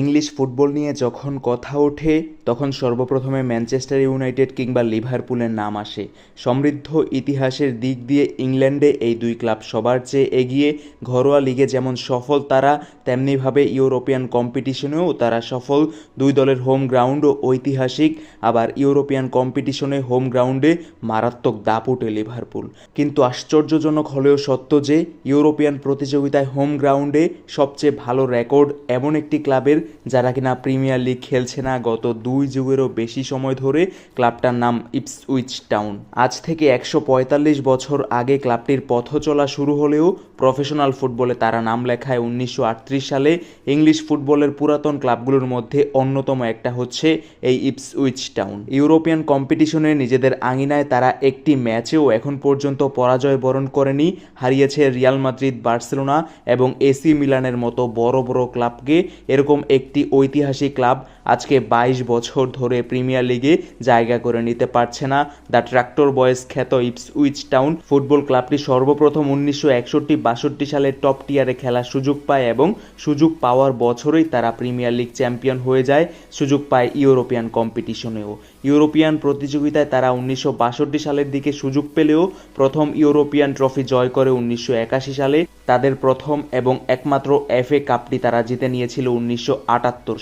English football নিয়ে যখন কথা ওঠে, তখন সর্বপ্রথমে ম্যানচেস্টার ইউনাইটেড কিংবা লিভারপুলের নাম আসে। সমৃদ্ধ ইতিহাসের দিক দিয়ে ইংল্যান্ডে এই দুই ক্লাব সবার চেয়ে এগিয়ে, ঘরোয়া লিগে যেমন সফল তারা, তেমনিভাবে ইউরোপিয়ান কম্পিটিশনেও তারা সফল। দুই দলের হোম গ্রাউন্ডও ঐতিহাসিক, আবার ইউরোপিয়ান কম্পিটিশনে হোম গ্রাউন্ডে মারাত্মক দাপুটে লিভারপুল। কিন্তু আশ্চর্যজনক হলেও সত্য যে, ইউরোপিয়ান প্রতিযোগিতায় হোম গ্রাউন্ডে সবচেয়ে ভালো রেকর্ড এমন একটি ক্লাবের যারা কিনা প্রিমিয়ার লিগ খেলছে না, গত দুই যুগেরও বেশি সময় ধরে ক্লাবটার নাম ইপসউইচ টাউন আজ থেকে একশো পঁয়তাল্লিশ বছর আগে ক্লাবটির পথ চলা শুরু হলেও প্রফেশনাল ফুটবলে তারা নাম লেখায় উনিশশো আটত্রিশ সালে ইংলিশ ফুটবলের পুরাতন ক্লাবগুলোর মধ্যে অন্যতম একটা হচ্ছে এই ইপস ইপসউইচ টাউন ইউরোপিয়ান কম্পিটিশনে নিজেদের আঙিনায় তারা একটি ম্যাচেও এখন পর্যন্ত পরাজয় বরণ করেনি, হারিয়েছে রিয়াল মাদ্রিদ বার্সেলোনা এবং এসি মিলানের মতো বড় বড় ক্লাবকে। এরকম একটি ঐতিহাসিক ক্লাব আজকে বাইশ বছর ধরে প্রিমিয়ার লিগে জায়গা করে নিতে পারছে না। দ্য ট্রাক্টর বয়েজ খ্যাত ইপসউইচ টাউন ফুটবল ক্লাবটি সর্বপ্রথম উনিশশো একষট্টি বাষট্টি সালে টপ টিয়ারে খেলার সুযোগ পায় এবং সুযোগ পাওয়ার বছরেই তারা প্রিমিয়ার লিগ চ্যাম্পিয়ন হয়ে যায়। সুযোগ পায় ইউরোপিয়ান কম্পিটিশনেও। ইউরোপিয়ান প্রতিযোগিতায় তারা উনিশশো বাষট্টি সালের দিকে সুযোগ পেলেও প্রথম ইউরোপিয়ান ট্রফি জয় করে উনিশশো একাশি সালে। তাদের প্রথম এবং একমাত্র এফএ কাপটি তারা জিতে নিয়েছিল উনিশশো আটাত্তর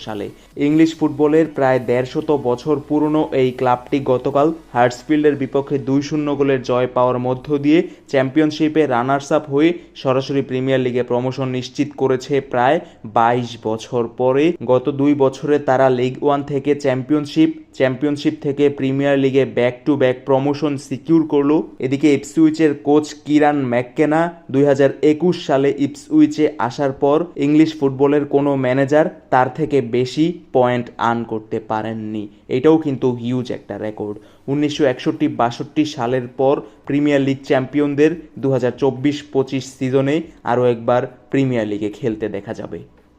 সালে। ইংলিশ ফুটবলের প্রায় দেড়শত বছর পুরনো এই ক্লাবটি গতকাল হার্টসফিল্ডের বিপক্ষে দুই শূন্য গোলের জয় পাওয়ার মধ্য দিয়ে চ্যাম্পিয়নশিপে রানার্স আপ হয়ে সরাসরি প্রিমিয়ার লিগে প্রমোশন নিশ্চিত করেছে প্রায় বাইশ বছর পরে। গত দুই বছরে তারা লিগ ওয়ান থেকে চ্যাম্পিয়নশিপ চ্যাম্পিয়নশিপ থেকে প্রিমিয়ার লিগে back to back promotion secure করল। এদিকে ইপসুইচের কোচ কিরান ম্যাককেনা দুই হাজার একুশ সালে ইপসউইচে আসার পর ইংলিশ ফুটবলের কোনো ম্যানেজার তার থেকে বেশি পয়েন্ট আর্ন করতে পারেননি। এটাও কিন্তু হিউজ একটা রেকর্ড উনিশশো একষট্টি বাষট্টি সালের পর প্রিমিয়ার লিগ চ্যাম্পিয়নদের দু হাজার চব্বিশ পঁচিশ সিজনে আরও একবার প্রিমিয়ার লিগে খেলতে দেখা যাবে।